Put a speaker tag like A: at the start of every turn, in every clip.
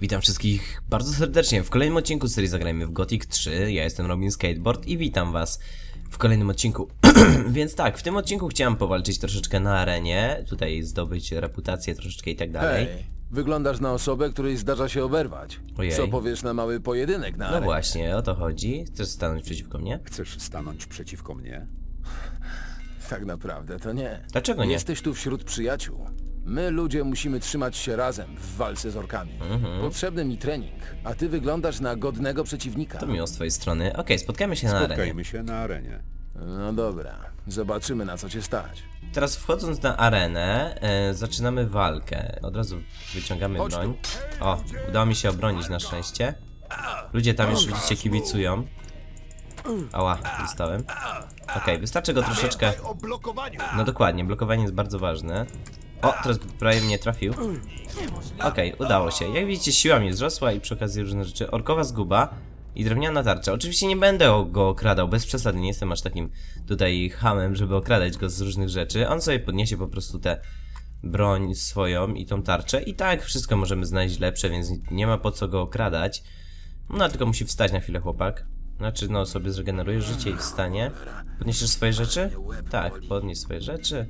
A: Witam wszystkich bardzo serdecznie w kolejnym odcinku serii Zagrajmy w Gothic 3. Ja jestem Robin Skateboard i witam was w kolejnym odcinku. Więc tak, w tym odcinku chciałem powalczyć troszeczkę na arenie, tutaj zdobyć reputację troszeczkę i tak dalej.
B: Hej, wyglądasz na osobę, której zdarza się oberwać.
A: Ojej.
B: Co powiesz na mały pojedynek na
A: No
B: arenie?
A: właśnie, o to chodzi. Chcesz stanąć przeciwko mnie?
C: Chcesz stanąć przeciwko mnie?
B: Tak naprawdę to nie.
A: Dlaczego nie?
B: Jesteś tu wśród przyjaciół. My ludzie musimy trzymać się razem w walce z orkami.
A: Mhm.
B: Potrzebny mi trening, a ty wyglądasz na godnego przeciwnika.
A: To miło z twojej strony. Okej, spotkamy się na arenie.
C: Spotkajmy się na arenie.
B: No dobra, zobaczymy na co cię stać.
A: Teraz wchodząc na arenę, e, zaczynamy walkę. Od razu wyciągamy
B: Chodź
A: broń. O, udało mi się obronić na szczęście. Ludzie tam już widzicie kibicują. Ała, dostałem. Okej, wystarczy go troszeczkę... No dokładnie, blokowanie jest bardzo ważne. O, teraz prawie mnie trafił. Okej, udało się. Jak widzicie, siła mi wzrosła i przy okazji różne rzeczy. Orkowa zguba i drewniana tarcza. Oczywiście nie będę go okradał, bez przesady. Nie jestem aż takim tutaj hamem, żeby okradać go z różnych rzeczy. On sobie podniesie po prostu tę broń swoją i tą tarczę. I tak wszystko możemy znaleźć lepsze, więc nie ma po co go okradać. No, tylko musi wstać na chwilę chłopak. Znaczy, no, sobie zregeneruje życie i wstanie. Podniesiesz swoje rzeczy? Tak, podnieś swoje rzeczy.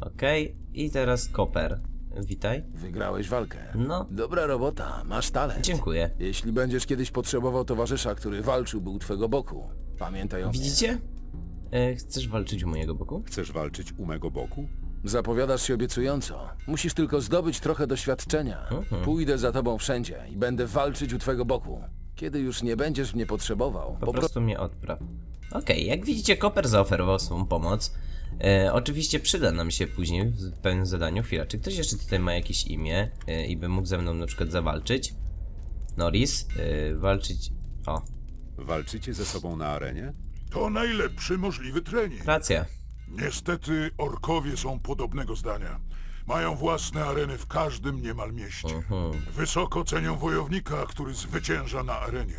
A: Okej, i teraz koper. Witaj.
B: Wygrałeś walkę.
A: No,
B: Dobra robota, masz talent.
A: dziękuję.
B: Jeśli będziesz kiedyś potrzebował towarzysza, który walczył, był twego boku. Pamiętaj o mnie.
A: Widzicie? E, chcesz walczyć u mojego boku?
C: Chcesz walczyć u mego boku?
B: Zapowiadasz się obiecująco. Musisz tylko zdobyć trochę doświadczenia.
A: Mhm.
B: Pójdę za tobą wszędzie i będę walczyć u twego boku. Kiedy już nie będziesz mnie potrzebował,
A: Po
B: po prostu
A: mnie odpraw. Okej, jak widzicie, Koper zaoferował swą pomoc. E, oczywiście przyda nam się później w pewnym zadaniu. Chwila, czy ktoś jeszcze tutaj ma jakieś imię e, i by mógł ze mną na przykład zawalczyć? Norris, e, walczyć... O,
C: Walczycie ze sobą na arenie?
D: To najlepszy możliwy trening.
A: racja.
D: Niestety orkowie są podobnego zdania. Mają własne areny w każdym niemal mieście.
A: Mhm,
D: Wysoko cenią wojownika, który zwycięża na arenie.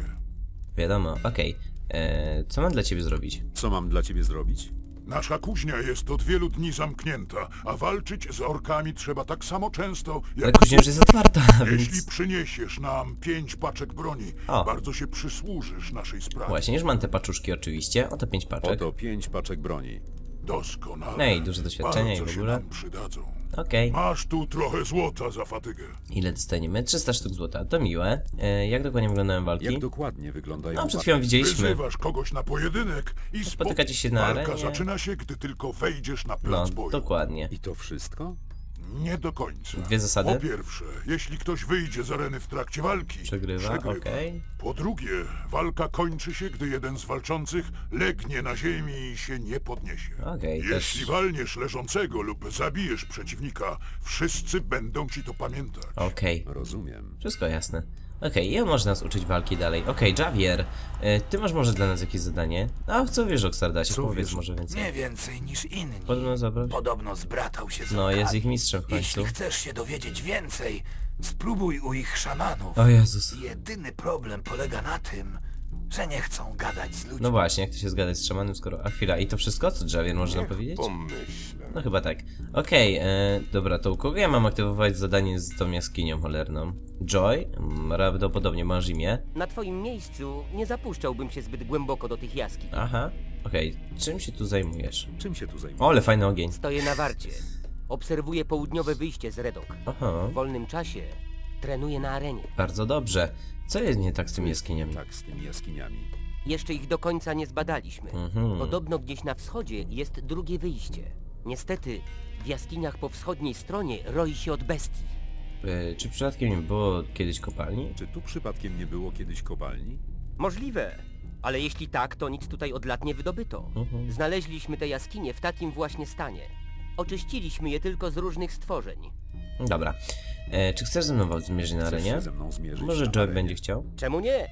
A: wiadomo, okej. E, Co mam dla ciebie zrobić?
C: Co mam dla ciebie zrobić?
D: Nasza kuźnia jest od wielu dni zamknięta, a walczyć z orkami trzeba tak samo często,
A: Ale
D: jak...
A: kuźnia już jest otwarta,
D: Jeśli
A: więc...
D: przyniesiesz nam pięć paczek broni,
A: O.
D: bardzo się przysłużysz naszej sprawie.
A: Właśnie, już mam te paczuszki oczywiście. Oto pięć paczek.
C: Oto pięć paczek broni.
D: Doskonale.
A: No i duże doświadczenie
D: bardzo
A: i w
D: się
A: ogóle.
D: nam przydadzą.
A: Okej.
D: Masz tu trochę złota za fatygę.
A: Ile dostaniemy? 300 sztuk złota. To miłe. E, jak dokładnie wyglądają walki?
C: Jak dokładnie wyglądają
A: No, przed chwilą widzieliśmy.
D: Wyzywasz kogoś na pojedynek i spo...
A: Spotykacie się na
D: Walka
A: arenie.
D: zaczyna się, gdy tylko wejdziesz na
A: No,
D: plac boju.
A: dokładnie.
C: I to wszystko?
D: Nie do końca.
A: Dwie zasady?
D: Po pierwsze, jeśli ktoś wyjdzie z areny w trakcie walki,
A: Przegrywa, okej.
D: Po drugie, walka kończy się, gdy jeden z walczących legnie na ziemi i się nie podniesie.
A: Okej,
D: Jeśli
A: też...
D: walniesz leżącego lub zabijesz przeciwnika, wszyscy będą ci to pamiętać.
A: Okej,
C: Rozumiem.
A: wszystko jasne. Okej, i on może nas uczyć walki dalej. Okej, Javier, e, ty masz może dla nas jakieś zadanie? A w co wiesz o Xardasie?
C: Co
A: Powiedz
C: wiesz?
A: może więcej.
E: Nie więcej niż inni.
A: Podobno zabrać?
E: Podobno zbratał się z
A: No, jest ich mistrzem w końcu.
E: Jeśli chcesz się dowiedzieć więcej, spróbuj u ich szamanów.
A: O Jezus.
E: Jedyny problem polega na tym, że nie chcą gadać z ludźmi.
A: No właśnie, jak to się zgadać z szamanem, skoro... A chwila, i to wszystko, co Javier może nam powiedzieć? No chyba tak. Okej, e, dobra, to u kogo ja mam aktywować zadanie z tą jaskinią cholerną? Joy? Mm, Prawdopodobnie masz imię.
F: Na twoim miejscu nie zapuszczałbym się zbyt głęboko do tych jaskiń.
A: Aha, okej, czym się tu zajmujesz?
C: Czym się tu zajmujesz?
A: O, ale fajny ogień.
F: Stoję na warcie. Obserwuję południowe wyjście z Redok.
A: Aha,
F: W wolnym czasie trenuję na arenie.
A: bardzo dobrze. Co jest nie tak z
C: jest
A: jaskiniami?
C: Tak, z tymi jaskiniami.
F: Jeszcze ich do końca nie zbadaliśmy.
A: Mhm.
F: Podobno gdzieś na wschodzie jest drugie wyjście. Niestety, w jaskiniach po wschodniej stronie roi się od bestii.
A: E, czy przypadkiem nie było kiedyś kopalni?
C: Czy tu przypadkiem nie było kiedyś kopalni?
F: Możliwe, ale jeśli tak, to nic tutaj od lat nie wydobyto.
A: Mhm.
F: Znaleźliśmy te jaskinie w takim właśnie stanie. Oczyściliśmy je tylko z różnych stworzeń.
A: Dobra. E, czy chcesz ze mną walczyć zmierzyć na
C: Chcesz
A: arenie?
C: się ze mną zmierzyć
A: Może
C: na
A: Joy
C: arenie?
A: będzie chciał?
F: Czemu nie?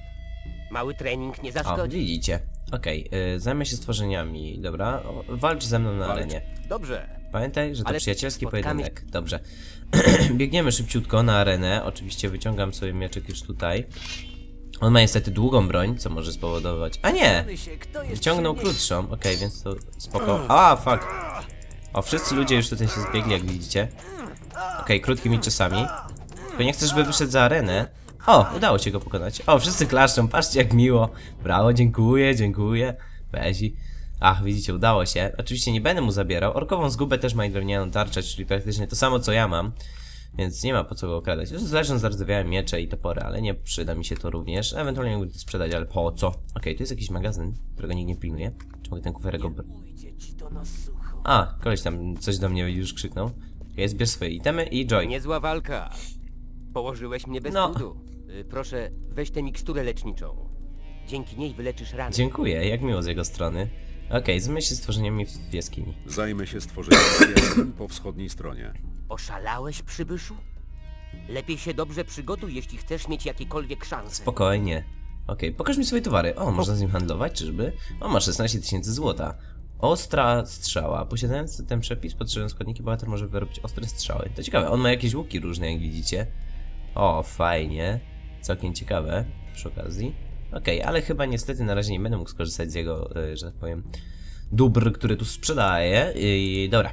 F: Mały trening nie
A: O,
F: zaszkodzi.
A: widzicie. Okej, e, zajmę się stworzeniami, dobra? O, walcz ze mną na
C: Walcz.
A: arenie.
F: Dobrze.
A: Pamiętaj, że to
F: Ale
A: przyjacielski
F: spotkamy-
A: pojedynek. Dobrze. Biegniemy szybciutko na arenę. Oczywiście wyciągam sobie mieczek już tutaj. On ma niestety długą broń, co może spowodować... A nie! Wyciągnął krótszą, okej, więc to spoko. A, fuck! O, wszyscy ludzie już tutaj się zbiegli, jak widzicie. Okej, krótkimi czasami. Tylko nie chcę, żeby wyszedł za arenę, O, udało się go pokonać. O, wszyscy klaszczą, patrzcie jak miło. Brawo, dziękuję, dziękuję. Bezi. Ach, widzicie, udało się. Oczywiście nie będę mu zabierał. Orkową zgubę też ma i drewnianą tarczę, czyli praktycznie to samo co ja mam. Więc nie ma po co go okradać. Zresztą zardzewiałem miecze i topory, ale nie przyda mi się to również. Ewentualnie mógłbym to sprzedać, ale po co? Okej, tu jest jakiś magazyn, którego nikt nie pilnuje. Czy mogę ten kuferek obr... A, koleś tam coś do mnie już krzyknął. Okej, zbierz swoje itemy i Joy.
F: Niezła walka. Położyłeś mnie bez
A: No.
F: trudu. Y, Proszę, weź tę miksturę leczniczą. Dzięki niej wyleczysz rany.
A: Dziękuję, jak miło z jego strony. Okej, zajmę się stworzeniami w jaskini.
C: Zajmę się stworzeniem jaskiń po wschodniej stronie.
F: Oszalałeś, przybyszu? Lepiej się dobrze przygotuj, jeśli chcesz mieć jakiekolwiek szanse.
A: Spokojnie. Okej, pokaż mi swoje towary. O, można z nim handlować, czyżby? O, ma 16 tysięcy złota. Ostra strzała. Posiadając ten przepis, potrzebując składniki, bohater może wyrobić ostre strzały. To ciekawe, on ma jakieś łuki różne, jak widzicie. O, fajnie. Całkiem ciekawe, przy okazji. Okej, ale chyba niestety na razie nie będę mógł skorzystać z jego, e, że tak powiem, dóbr, który tu sprzedaje. I dobra.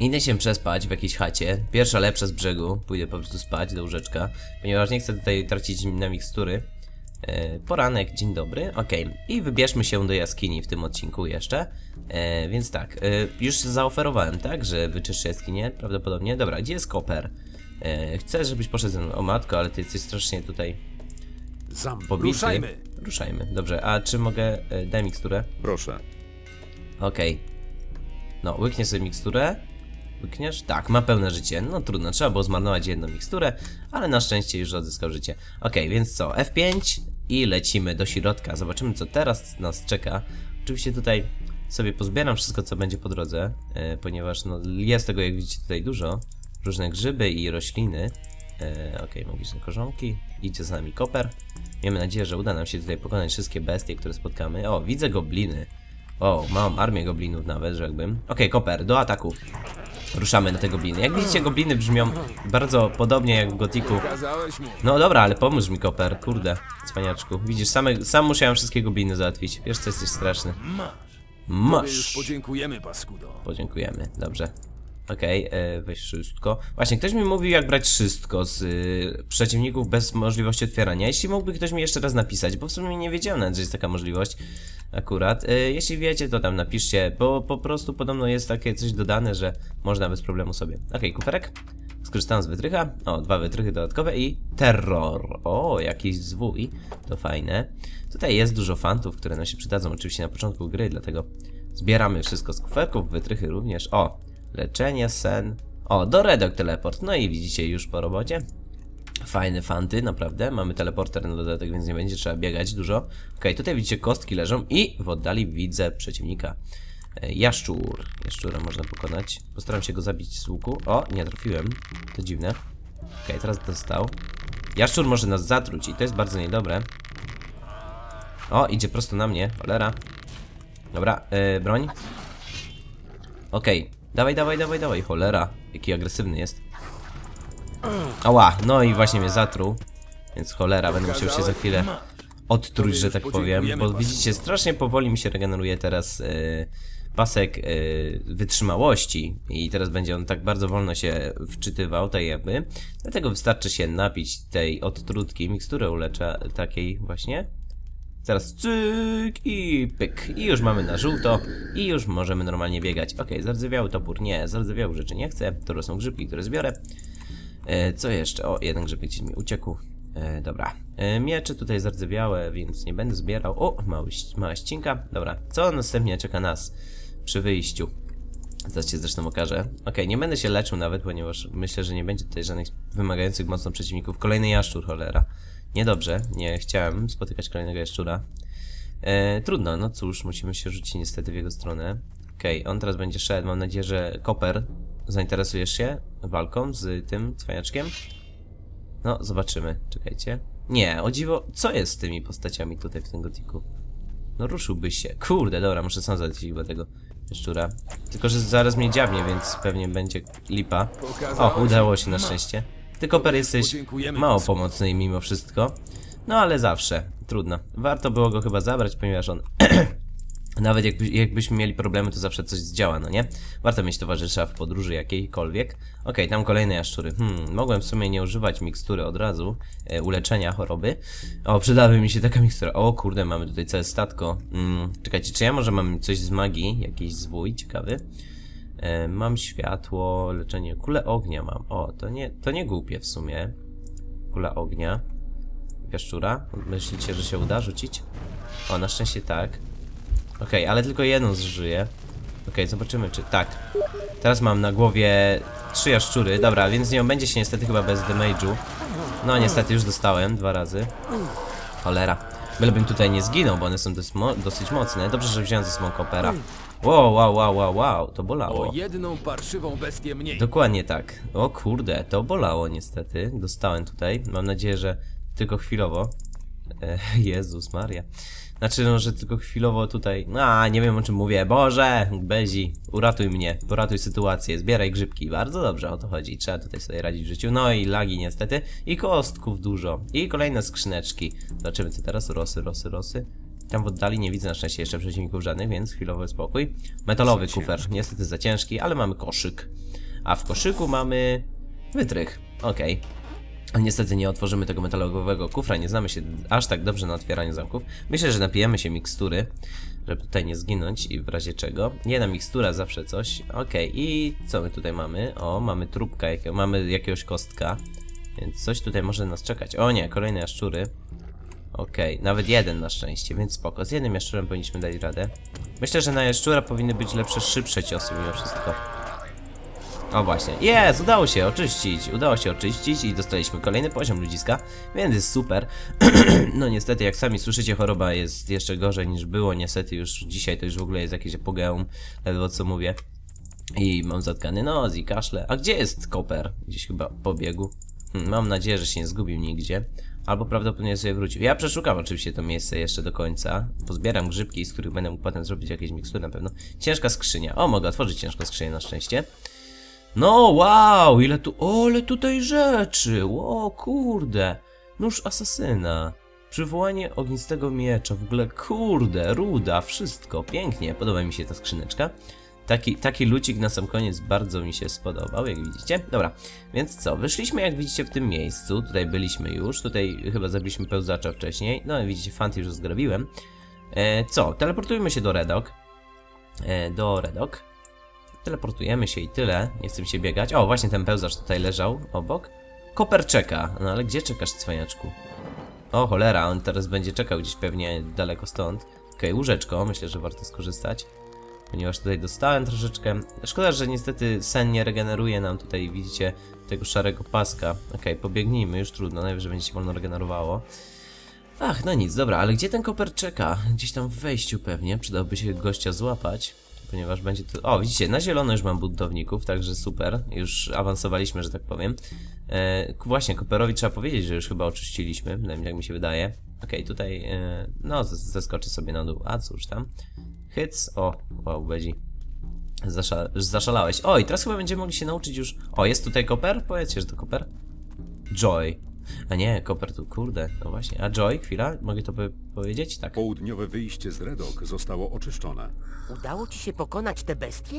A: Idę się przespać w jakiejś chacie. Pierwsza lepsza z brzegu. Pójdę po prostu spać do łóżeczka, ponieważ nie chcę tutaj tracić na mikstury. E, poranek, dzień dobry, okej. I wybierzmy się do jaskini w tym odcinku jeszcze. E, więc tak, e, już zaoferowałem, tak, że wyczyszczę jaskinię, prawdopodobnie. Dobra, gdzie jest koper? E, chcę, żebyś poszedł ze mną. O matko, ale ty jesteś strasznie tutaj pobity.
B: Ruszajmy.
A: Ruszajmy. Dobrze, a czy mogę... E, daj miksturę.
C: Proszę.
A: Okej. No, łyknie sobie miksturę. Łykniesz? Tak, ma pełne życie. No trudno, trzeba było zmarnować jedną miksturę, ale na szczęście już odzyskał życie. Okej, więc co? F5 i lecimy do środka. Zobaczymy, co teraz nas czeka. Oczywiście tutaj sobie pozbieram wszystko, co będzie po drodze, e, ponieważ no, jest tego, jak widzicie, tutaj dużo. Różne grzyby i rośliny. E, Okej, magiczne korzonki. Idzie z nami koper. Miejmy nadzieję, że uda nam się tutaj pokonać wszystkie bestie, które spotkamy. O, widzę gobliny. O, mam armię goblinów nawet, rzekłbym. Okej, koper, do ataku. Ruszamy na te gobliny. Jak widzicie, gobliny brzmią bardzo podobnie jak w Gotiku. No dobra, ale pomóż mi, koper, kurde, cwaniaczku. Widzisz, same, sam musiałem wszystkie gobliny załatwić. Wiesz, co jesteś straszny. Masz.
B: podziękujemy, paskudo.
A: Podziękujemy, dobrze. Okej, e, weź wszystko. Właśnie, ktoś mi mówił, jak brać wszystko z y, przeciwników bez możliwości otwierania. Jeśli mógłby ktoś mi jeszcze raz napisać, bo w sumie nie wiedziałem nawet, że jest taka możliwość akurat. E, jeśli wiecie, to tam napiszcie, bo po prostu podobno jest takie coś dodane, że można bez problemu sobie. Okej, kuferek. Skorzystałem z wytrycha. O, dwa wytrychy dodatkowe i terror. O, jakiś zwój. To fajne. Tutaj jest dużo fantów, które nam się przydadzą oczywiście na początku gry, dlatego zbieramy wszystko z kuferków, wytrychy również. O, leczenie, sen. O, do redok teleport. No i widzicie już po robocie. Fajne fanty, naprawdę. Mamy teleporter na dodatek, więc nie będzie trzeba biegać dużo. Okej, tutaj widzicie kostki leżą i w oddali widzę przeciwnika. E, Jaszczur. Jaszczura można pokonać. Postaram się go zabić z łuku. O, nie trafiłem. To dziwne. Okej, teraz dostał. Jaszczur może nas zatruć i to jest bardzo niedobre. O, idzie prosto na mnie. Cholera. Dobra, yy, broń. Okej. Dawaj, dawaj, dawaj, dawaj. Cholera. Jaki agresywny jest. Ała, no i właśnie mnie zatruł. Więc cholera, będę musiał się za chwilę odtruć, że tak powiem. Bo widzicie, strasznie powoli mi się regeneruje teraz yy, pasek yy, wytrzymałości. I teraz będzie on tak bardzo wolno się wczytywał, tak jakby. Dlatego wystarczy się napić tej odtrutki, mikstury ulecza takiej właśnie. Zaraz cyk i pyk. I już mamy na żółto. I już możemy normalnie biegać. Ok, zardzewiały topór. Nie, zardzewiałych rzeczy nie chcę. To są grzybki, które zbiorę. E, co jeszcze? O, jeden grzybek gdzieś mi uciekł. E, dobra. E, miecze tutaj zardzewiałe, więc nie będę zbierał. O, mały, mała ścinka. Dobra. Co następnie czeka nas przy wyjściu? Zaraz cię zresztą okażę. Okej, nie będę się leczył nawet, ponieważ myślę, że nie będzie tutaj żadnych wymagających mocno przeciwników. Kolejny jaszczur, cholera. Niedobrze, nie chciałem spotykać kolejnego jaszczura. E, trudno, no cóż, musimy się rzucić niestety w jego stronę. Okej, on teraz będzie szedł. Mam nadzieję, że Koper zainteresujesz się walką z tym cwaniaczkiem. No, zobaczymy. Czekajcie. Nie, o dziwo, co jest z tymi postaciami tutaj w tym gotiku? No ruszyłbyś się. Kurde, dobra, muszę sam załatwić chyba tego szczura. Tylko, że zaraz mnie dziabnie, więc pewnie będzie lipa. O, udało się na szczęście. Ty, Koper, jesteś mało pomocny mimo wszystko. No ale zawsze, trudno. Warto było go chyba zabrać, ponieważ on Nawet jakby, jakbyśmy mieli problemy, to zawsze coś zdziała, no nie? Warto mieć towarzysza w podróży jakiejkolwiek. Okej, tam kolejne jaszczury. Hmm, mogłem w sumie nie używać mikstury od razu, e, uleczenia choroby. O, przydałaby mi się taka mikstura. O kurde, mamy tutaj całe statko. Hmm, czekajcie, czy ja może mam coś z magii? Jakiś zwój ciekawy? E, mam światło, leczenie, kulę ognia mam. O, to nie, to nie głupie w sumie. Kula ognia. Jaszczura? Myślicie, że się uda rzucić? O, na szczęście tak. Okej, ale tylko jedną zżyję. Okej, zobaczymy czy... Tak. Teraz mam na głowie trzy jaszczury. Dobra, więc z nią będzie się niestety chyba bez damage'u. No niestety już dostałem dwa razy. Cholera. Bylebym tutaj nie zginął, bo one są dosyć, mo dosyć mocne. Dobrze, że wziąłem ze sobą kopera. Wow, wow, wow, wow, wow, to bolało.
B: O jedną parszywą bestię mniej.
A: Dokładnie tak. O kurde, to bolało niestety. Dostałem tutaj. Mam nadzieję, że tylko chwilowo. E, Jezus Maria. Znaczy, no, że tylko chwilowo tutaj. A, nie wiem o czym mówię. Boże, Bezi, uratuj mnie, uratuj sytuację, zbieraj grzybki. Bardzo dobrze o to chodzi. Trzeba tutaj sobie radzić w życiu. No i lagi niestety. I kostków dużo. I kolejne skrzyneczki. Zobaczymy co teraz. Rosy, rosy, rosy. Tam w oddali nie widzę na szczęście jeszcze przeciwników żadnych, więc chwilowy spokój. Metalowy kufer, niestety za ciężki, ale mamy koszyk. A w koszyku mamy wytrych. Okej. Ale Niestety nie otworzymy tego metalowego kufra, nie znamy się aż tak dobrze na otwieraniu zamków. Myślę, że napijemy się mikstury, żeby tutaj nie zginąć i w razie czego. Jedna mikstura zawsze coś. Okej, i co my tutaj mamy? O, mamy trupka, jakiego, mamy jakiegoś kostka. Więc coś tutaj może nas czekać. O nie, kolejne jaszczury. Okej, nawet jeden na szczęście, więc spoko. Z jednym jaszczurem powinniśmy dać radę. Myślę, że na jaszczura powinny być lepsze, szybsze ciosy mimo wszystko. O właśnie, jest, udało się oczyścić, udało się oczyścić i dostaliśmy kolejny poziom ludziska, więc jest super. no niestety, jak sami słyszycie, choroba jest jeszcze gorzej niż było, niestety już dzisiaj to już w ogóle jest jakieś apogeum, ledwo co mówię. I mam zatkany nos i kaszle. A gdzie jest koper? Gdzieś chyba pobiegł. Hmm, mam nadzieję, że się nie zgubił nigdzie. Albo prawdopodobnie sobie wrócił. Ja przeszukam oczywiście to miejsce jeszcze do końca. Pozbieram grzybki, z których będę mógł potem zrobić jakieś mikstury na pewno. Ciężka skrzynia. O, mogę otworzyć ciężką skrzynię na szczęście. No, wow, ile tu, o, ile tutaj rzeczy, o, kurde, nóż asasyna, przywołanie ognistego miecza, w ogóle, kurde, ruda, wszystko, pięknie, podoba mi się ta skrzyneczka. Taki, taki lucik na sam koniec bardzo mi się spodobał, jak widzicie. Dobra, więc co, wyszliśmy jak widzicie w tym miejscu, tutaj byliśmy już, tutaj chyba zabiliśmy pełzacza wcześniej, no widzicie, fanty już zgrabiłem. E, co, teleportujmy się do Redok, e, do Redok. Teleportujemy się i tyle. Nie chcę się biegać. O, właśnie ten pełzacz tutaj leżał obok. Koper czeka. No ale gdzie czekasz, cwaniaczku? O, cholera, on teraz będzie czekał gdzieś pewnie daleko stąd. Okej, łóżeczko, myślę, że warto skorzystać. Ponieważ tutaj dostałem troszeczkę... Szkoda, że niestety sen nie regeneruje nam tutaj, widzicie, tego szarego paska. Okej, pobiegnijmy, już trudno, najwyżej będzie się wolno regenerowało. Ach, no nic, dobra, ale gdzie ten koper czeka? Gdzieś tam w wejściu pewnie, przydałoby się gościa złapać ponieważ będzie to... O, widzicie, na zielono już mam buntowników, także super, już awansowaliśmy, że tak powiem. E, właśnie, Koperowi trzeba powiedzieć, że już chyba oczyściliśmy, przynajmniej jak mi się wydaje. Okej, tutaj, e, no, zes- zeskoczę sobie na dół, a cóż tam. Hyc, o, wow, Bezi. Zasza zaszalałeś. O, i teraz chyba będziemy mogli się nauczyć już... O, jest tutaj Koper? Powiedzcie, że to Koper. Joy. A nie, Koper tu, kurde, no właśnie. A Joy, chwila, mogę to po- powiedzieć? Tak.
C: Południowe wyjście z Redok zostało oczyszczone.
F: Udało ci się pokonać te bestie?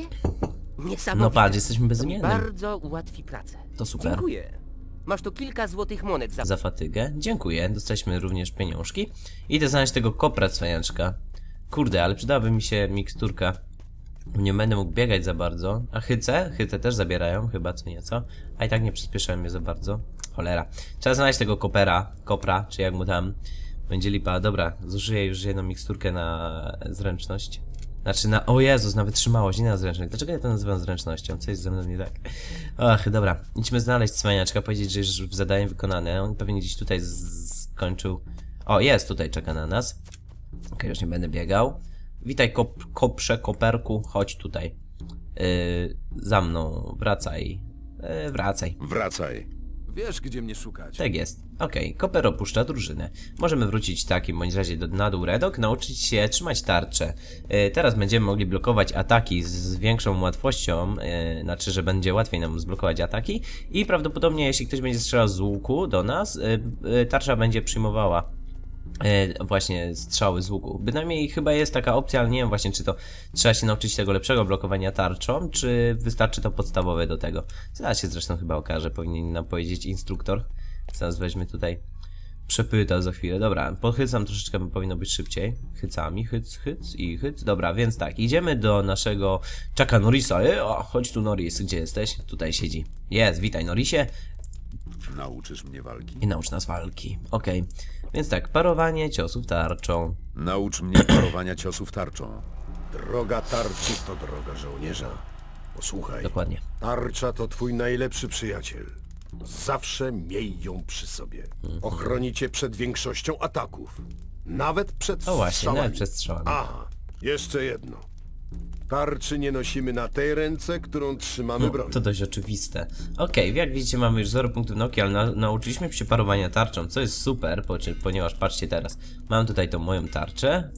F: Niesamowite.
A: No patrz, jesteśmy
F: To mi bardzo ułatwi pracę.
A: To super.
F: Dziękuję. Masz tu kilka złotych monet za...
A: za fatygę. Dziękuję, dostaliśmy również pieniążki. Idę znaleźć tego kopra cwaniaczka. Kurde, ale przydałaby mi się miksturka. Nie będę mógł biegać za bardzo. A hyce? Hyce też zabierają, chyba co nieco. A i tak nie przyspieszają mnie za bardzo. Cholera. Trzeba znaleźć tego kopera, kopra, czy jak mu tam. Będzie lipa. Dobra, zużyję już jedną miksturkę na zręczność. Znaczy na... O Jezus, nawet trzymałość, nie na zręczność. Dlaczego ja to nazywam zręcznością? Co jest ze mną nie tak? Ach, dobra. Idźmy znaleźć cwaniaczka, powiedzieć, że już zadanie wykonane. On pewnie gdzieś tutaj skończył... O, jest tutaj, czeka na nas. Okej, już nie będę biegał. Witaj, kop, koprze, koperku, chodź tutaj. Yy, za mną, wracaj. Yy, wracaj.
C: Wracaj.
B: Wiesz, gdzie mnie szukać.
A: Tak jest. Okej, Koper opuszcza drużynę. Możemy wrócić w takim bądź razie do, na dół Redok, nauczyć się trzymać tarczę. E, teraz będziemy mogli blokować ataki z, większą łatwością, e, znaczy, że będzie łatwiej nam zblokować ataki i prawdopodobnie jeśli ktoś będzie strzelał z łuku do nas, e, tarcza będzie przyjmowała właśnie strzały z łuku. Bynajmniej chyba jest taka opcja, ale nie wiem właśnie, czy to trzeba się nauczyć tego lepszego blokowania tarczą, czy wystarczy to podstawowe do tego. Zaraz się zresztą chyba okaże, powinien nam powiedzieć instruktor. Zaraz weźmy tutaj przepyta za chwilę. Dobra, pochycam troszeczkę, bo powinno być szybciej. Chycami, hyc, hyc i hyc. Dobra, więc tak, idziemy do naszego Chucka Norrisa. E, o, chodź tu Norris, gdzie jesteś? Tutaj siedzi. Jest, witaj Norrisie.
C: Nauczysz mnie walki?
A: I naucz nas walki. Okej, więc tak, parowanie ciosów tarczą.
C: Naucz mnie parowania ciosów tarczą.
G: Droga tarczy to droga żołnierza. Posłuchaj,
A: Dokładnie.
G: tarcza to twój najlepszy przyjaciel. Zawsze miej ją przy sobie. Ochroni cię przed większością ataków. Nawet przed
A: O właśnie,
G: strzałami.
A: nawet przed strzałami.
G: Aha, jeszcze jedno. Tarczy nie nosimy na tej ręce, którą trzymamy broń.
A: To dość oczywiste. Okej, jak widzicie mamy już 0 punktów nauki, ale na, nauczyliśmy się parowania tarczą, co jest super, po, ponieważ patrzcie teraz, mam tutaj tą moją tarczę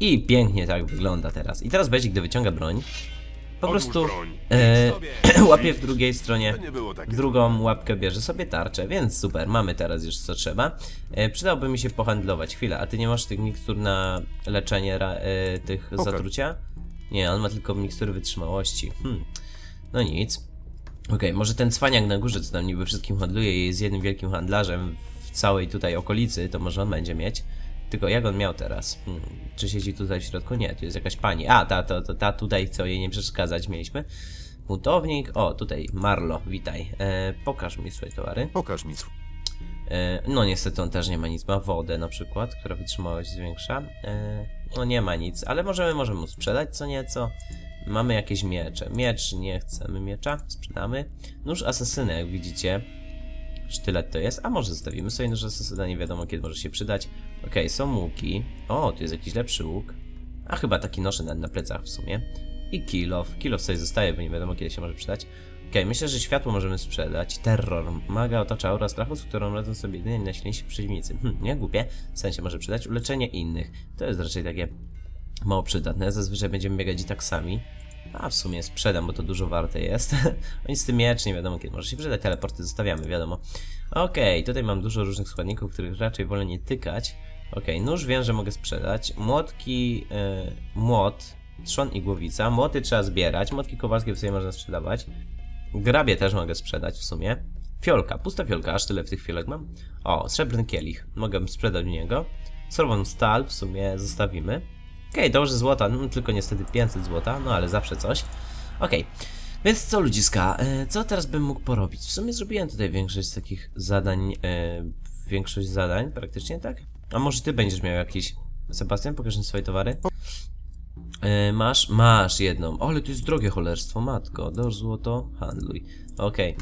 A: i pięknie tak wygląda teraz. I teraz będzie, gdy wyciąga broń, po prostu e, łapie w drugiej stronie, w drugą łapkę bierze sobie tarczę, więc super, mamy teraz już co trzeba. E, przydałoby mi się pohandlować, chwilę, a ty nie masz tych mikstur na leczenie ra, e, tych zatrucia? Nie, on ma tylko mikstury wytrzymałości. Hmm. No nic. Okej, może ten cwaniak na górze, co tam niby wszystkim handluje i jest jednym wielkim handlarzem w całej tutaj okolicy, to może on będzie mieć. Tylko jak on miał teraz? Hmm. Czy siedzi tutaj w środku? Nie, tu jest jakaś pani. A, ta, ta, ta, ta tutaj, co jej nie przeszkadzać mieliśmy. Buntownik. O, tutaj Marlo, witaj. E, pokaż mi swoje towary.
C: Pokaż mi swój.
A: E, no niestety on też nie ma nic. Ma wodę na przykład, która wytrzymałość zwiększa. E, no nie ma nic, ale możemy, możemy mu sprzedać co nieco. Mamy jakieś miecze. Miecz, nie chcemy miecza, sprzedamy. Nóż asesyna, jak widzicie. Sztylet to jest, a może zostawimy sobie nóż asesyna, nie wiadomo kiedy może się przydać. Okej, są łuki. O, tu jest jakiś lepszy łuk. A chyba taki noszę na, na plecach w sumie. I kilof. Kilof sobie zostaje, bo nie wiadomo kiedy się może przydać. Okej, myślę, że światło możemy sprzedać. Terror. Maga otacza aura strachu, z którą radzą sobie jedynie najsilniejsi przeciwnicy. Hm, nie głupie. W sensie może przydać uleczenie innych. To jest raczej takie mało przydatne. Zazwyczaj będziemy biegać i tak sami. A w sumie sprzedam, bo to dużo warte jest. Oni z tym miecz, nie wiadomo kiedy może się przydać. Teleporty zostawiamy, wiadomo. Okej, tutaj mam dużo różnych składników, których raczej wolę nie tykać. Okej, nóż wiem, że mogę sprzedać. Młotki, yy, młot, trzon i głowica. Młoty trzeba zbierać. Młotki kowalskie w sobie można sprzedawać. Grabie też mogę sprzedać w sumie. Fiolka, pusta fiolka, aż tyle w tych fiolek mam. O, srebrny kielich, mogę sprzedać niego. Surową stal w sumie zostawimy. Okej, dobrze złota, no, tylko niestety 500 złota, no ale zawsze coś. Okej, więc co ludziska, e, co teraz bym mógł porobić? W sumie zrobiłem tutaj większość z takich zadań, e, większość zadań praktycznie, tak? A może ty będziesz miał jakiś... Sebastian, pokaż mi swoje towary. E, masz? Masz jedną. O, ale to jest drogie cholerstwo, matko. Doż złoto, handluj. Okej.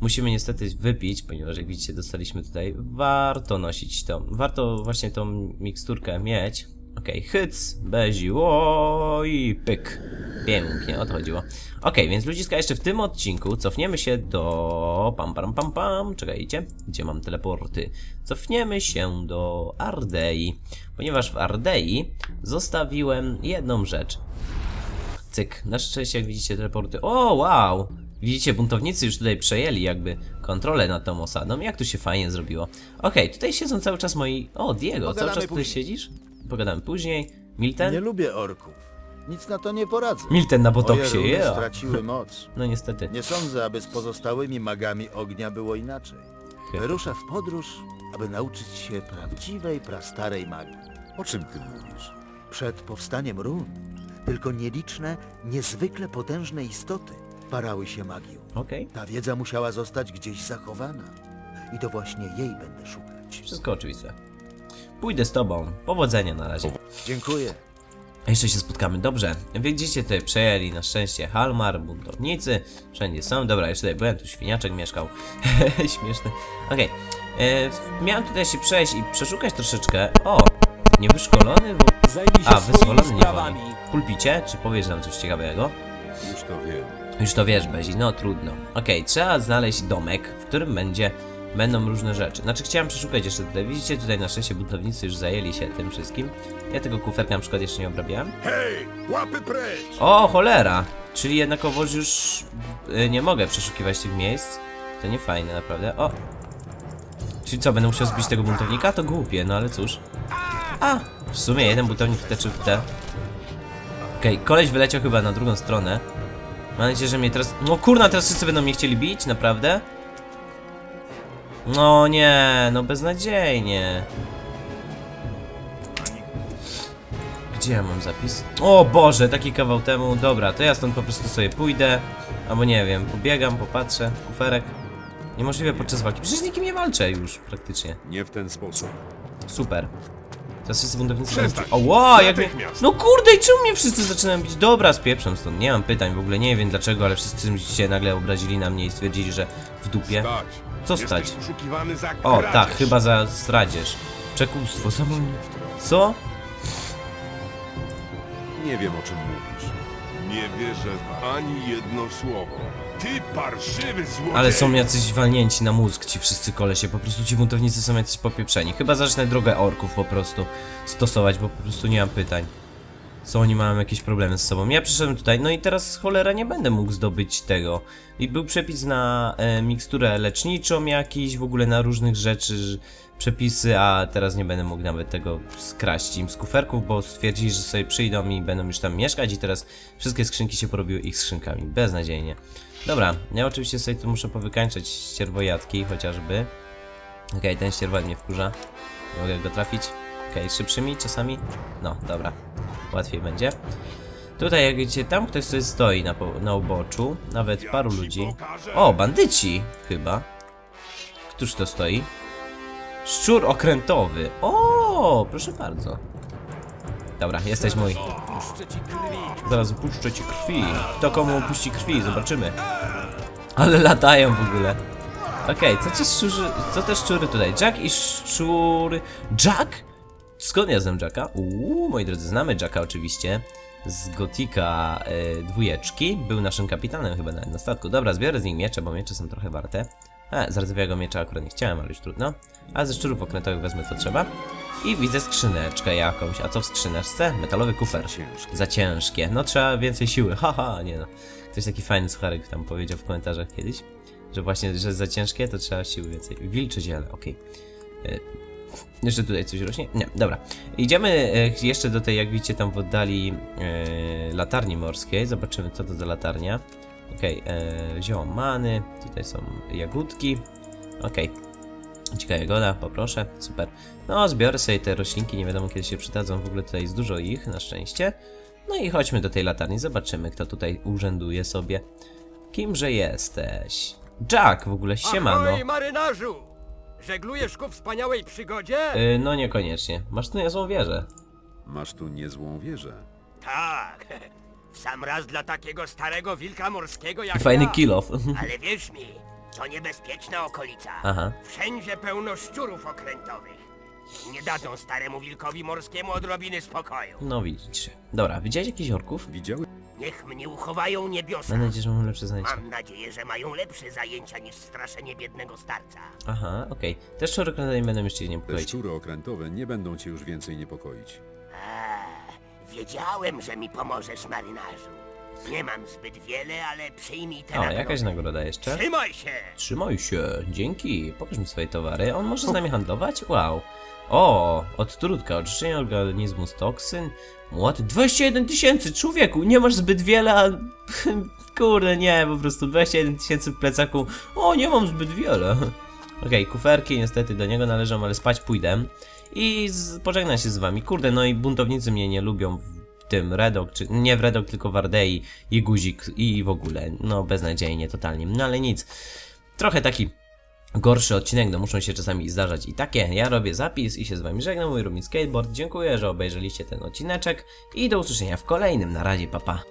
A: Musimy niestety wypić, ponieważ jak widzicie dostaliśmy tutaj, warto nosić to. Warto właśnie tą miksturkę mieć. Okej, hyc, bezi, o i pyk. Pięknie, o to chodziło. Okej, więc ludziska, jeszcze w tym odcinku cofniemy się do... Pam, pam, pam, pam. Czekajcie, gdzie mam teleporty? Cofniemy się do Ardei, ponieważ w Ardei zostawiłem jedną rzecz. Cyk, na szczęście jak widzicie teleporty. O, wow! Widzicie, buntownicy już tutaj przejęli jakby kontrolę nad tą osadą. Jak tu się fajnie zrobiło. Okej, tutaj siedzą cały czas moi... O, Diego, cały
H: Pogadamy
A: czas tutaj
H: później.
A: siedzisz? Pogadamy później. Milten?
H: Nie lubię orków. Nic na to nie poradzę.
A: Milten na
H: Moje
A: botoksie,
H: runy
A: yeah.
H: straciły moc.
A: No niestety.
H: Nie sądzę, aby z pozostałymi magami ognia było inaczej. Wyruszę w podróż, aby nauczyć się prawdziwej, prastarej magii.
C: O czym ty mówisz?
H: Przed powstaniem run tylko nieliczne, niezwykle potężne istoty parały się magią.
A: Okej,
H: Ta wiedza musiała zostać gdzieś zachowana. I to właśnie jej będę szukać.
A: wszystko oczywiste. Pójdę z tobą. Powodzenia na razie.
H: Dziękuję.
A: A jeszcze się spotkamy. Dobrze. Widzicie, tutaj przejęli na szczęście Halmar, buntownicy. Wszędzie są. Dobra, jeszcze tutaj byłem, tu świniaczek mieszkał. Śmieszny. Okej. E, Miałem tutaj się przejść i przeszukać troszeczkę. O! Niewyszkolony, bo... A, wyzwolony niewolnik. Pulpicie? Czy powiesz nam coś ciekawego?
C: Już to wiem.
A: Już to wiesz, Bezi, no trudno. Okej, trzeba znaleźć domek, w którym będzie, będą różne rzeczy. Znaczy chciałem przeszukać jeszcze tutaj. Widzicie, tutaj na szczęście buntownicy już zajęli się tym wszystkim. Ja tego kuferka na przykład jeszcze nie obrabiałem.
G: Hej, łapy precz!
A: O, cholera! Czyli jednakowoż już y, nie mogę przeszukiwać tych miejsc. To nie fajne, naprawdę. O! Czyli co, będę musiał zbić tego buntownika? To głupie, no ale cóż. A, w sumie jeden buntownik wteczył w te. Okej, koleś wyleciał chyba na drugą stronę. Mam nadzieję, że mnie teraz... No kurna, teraz wszyscy będą mnie chcieli bić, naprawdę? No nie, no beznadziejnie. Gdzie ja mam zapis? O Boże, taki kawał temu. Dobra, to ja stąd po prostu sobie pójdę. Albo nie wiem, pobiegam, popatrzę. Kuferek. Niemożliwe podczas walki. Przecież z nikim nie walczę już praktycznie.
C: Nie w ten sposób.
A: Super. Teraz wszyscy buntownicy. O, wow, jak mnie... No kurde, i czemu mnie wszyscy zaczynają bić? Dobra, spieprzam stąd. Nie mam pytań, w ogóle nie wiem dlaczego, ale wszyscy się nagle obrazili na mnie i stwierdzili, że w dupie.
D: Stać.
A: Co stać? O, tak, chyba za zdradzież. Przekupstwo, samo... Co?
C: Nie wiem o czym mówisz.
D: Nie wierzę w ani jedno słowo. Ty parszywy złodziej!
A: Ale są jacyś walnięci na mózg ci wszyscy kolesie, po prostu ci buntownicy są jacyś popieprzeni. Chyba zacznę drogę orków po prostu stosować, bo po prostu nie mam pytań. Co oni mają jakieś problemy z sobą? Ja przyszedłem tutaj, no i teraz cholera nie będę mógł zdobyć tego. I był przepis na e, miksturę leczniczą jakiś, w ogóle na różnych rzeczy, przepisy, a teraz nie będę mógł nawet tego skraść im z kuferków, bo stwierdzili, że sobie przyjdą i będą już tam mieszkać i teraz wszystkie skrzynki się porobiły ich skrzynkami. Beznadziejnie. Dobra, ja oczywiście sobie tu muszę powykańczać ścierwojatki chociażby. Okej, ten ścierwojad mnie wkurza. Nie mogę go trafić. Okej, szybszymi czasami? No, dobra. Łatwiej będzie. Tutaj jak widzicie, tam ktoś sobie stoi na, na uboczu. Nawet paru ludzi. O, bandyci chyba. Któż to stoi? Szczur okrętowy. O, proszę bardzo. Dobra, jesteś mój. Zaraz upuszczę ci krwi. Kto komu upuści krwi? Zobaczymy. Ale latają w ogóle. Okej, co ci szczurzy... Co te szczury tutaj? Jack i szczury... Jack? Skąd ja znam Jacka? Uuu, moi drodzy, znamy Jacka oczywiście. Z Gotika e, dwójeczki. Był naszym kapitanem chyba nawet na statku. Dobra, zbiorę z nich miecze, bo miecze są trochę warte. A, z rdzennego miecza akurat nie chciałem, ale już trudno. A ze szczurów okrętowych wezmę co trzeba. I widzę skrzyneczkę jakąś. A co w skrzyneczce? Metalowy kufer. Za ciężkie. No trzeba więcej siły. Haha, nie no. Ktoś taki fajny sucharek tam powiedział w komentarzach kiedyś. Że właśnie, że za ciężkie to trzeba siły więcej. Wilcze ziele, okej. E, Jeszcze tutaj coś rośnie? Nie, dobra. Idziemy e, jeszcze do tej, jak widzicie, tam w oddali e, latarni morskiej. Zobaczymy, co to za latarnia. Okej, okay, zioło many. Tutaj są jagódki. Okej. Dzika jagoda, poproszę. Super. No, zbiorę sobie te roślinki, nie wiadomo kiedy się przydadzą. W ogóle tutaj jest dużo ich, na szczęście. No i chodźmy do tej latarni, zobaczymy, kto tutaj urzęduje sobie. Kimże jesteś? Jack, w ogóle siemano.
I: Ahoj, marynarzu! Żeglujesz ku wspaniałej przygodzie?
A: Y, no niekoniecznie. Masz tu niezłą wieżę.
C: Masz tu niezłą wieżę.
I: Tak. W sam raz dla takiego starego wilka morskiego jak
A: Fajny
I: ja.
A: kill off.
I: Ale wierz mi, to niebezpieczna okolica.
A: Aha.
I: Wszędzie pełno szczurów okrętowych. Nie dadzą staremu wilkowi morskiemu odrobiny spokoju.
A: No widzicie. Dobra, widziałeś jakichś orków?
C: Widziałeś?
I: Niech mnie uchowają niebiosa.
A: Mam nadzieję, że mam lepsze zajęcia.
I: Mam nadzieję, że mają lepsze zajęcia niż straszenie biednego starca.
A: Aha, okej. Te szczury nie będą jeszcze nie
C: Te
A: niepokoić.
C: szczury okrętowe nie będą cię już więcej niepokoić.
I: Eee, wiedziałem, że mi pomożesz, marynarzu. Nie mam zbyt wiele, ale przyjmij tę
A: O,
I: nagrodę.
A: jakaś nagroda jeszcze.
I: Trzymaj się!
A: Trzymaj się, dzięki. Pokaż mi swoje towary. On może z nami handlować? Wow. O, odtrutka, oczyszczenie organizmu z toksyn. What? 21 tysięcy, człowieku, nie masz zbyt wiele, a... Kurde, nie, po prostu 21 tysięcy w plecaku. O, nie mam zbyt wiele. Okej, kuferki niestety do niego należą, ale spać pójdę. I z, pożegnam się z wami. Kurde, no i buntownicy mnie nie lubią tym Redok, czy nie w Redok, tylko w Ardei i Guzik i w ogóle. No, beznadziejnie, totalnie. No ale nic. Trochę taki gorszy odcinek, no muszą się czasami zdarzać i takie. Ja robię zapis i się z wami żegnam, mój Rumi Skateboard. Dziękuję, że obejrzeliście ten odcineczek i do usłyszenia w kolejnym. Na razie, papa. Pa.